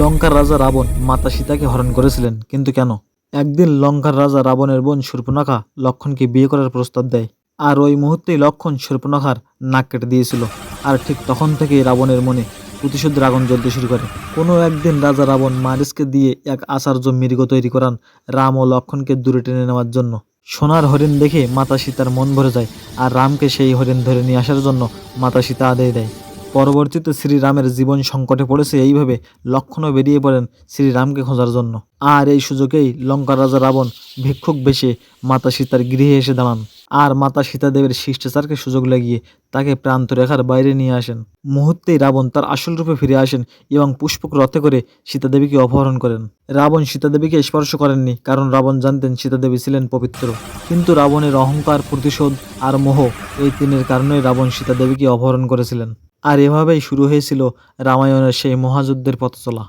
লঙ্কার রাজা রাবণ মাতা সীতাকে হরণ করেছিলেন, কিন্তু কেন? একদিন লঙ্কার রাজা রাবণের বোন শূর্পণখা লক্ষণকে বিয়ে করার প্রস্তাব দেয়, আর ওই মুহূর্তেই লক্ষণ শূর্পণখার নাক কেটে দিয়েছিল, আর ঠিক তখন থেকেই রাবণের মনে প্রতিশোধের আগুন জ্বলতে শুরু করে। কোনো একদিন রাজা রাবণ মারিসকে দিয়ে এক আচার্য মৃগ তৈরি করান রাম ও লক্ষণকে দূরে টেনে নেওয়ার জন্য। সোনার হরিণ দেখে মাতা সীতার মন ভরে যায়, আর রামকে সেই হরিণ ধরে নিয়ে আসার জন্য মাতা সীতা আদেয় দেয়। পরবর্তীতে শ্রীরামের জীবন সংকটে পড়েছে, এইভাবে লক্ষণও বেরিয়ে পড়েন শ্রীরামকে খোঁজার জন্য। আর এই সুযোগেই লঙ্কার রাজা রাবণ ভিক্ষুক বেশে মাতা সীতার গৃহে এসে দাঁড়ান। আর মাতা সীতাদেবের শিষ্টাচারকে সুযোগ লাগিয়ে তাকে প্রান্ত রেখার বাইরে নিয়ে আসেন। মুহূর্তেই রাবণ তার আসল রূপে ফিরে আসেন এবং পুষ্পক রথে করে সীতাদেবীকে অপহরণ করেন। রাবণ সীতাদেবীকে স্পর্শ করেননি, কারণ রাবণ জানতেন সীতাদেবী ছিলেন পবিত্র। কিন্তু রাবণের অহংকার, প্রতিশোধ আর মোহ এই তিনের কারণেই রাবণ সীতাদেবীকে অপহরণ করেছিলেন। আর এভাবেই শুরু হয়েছিল রামায়ণের সেই মহাযুদ্ধের পথ চলা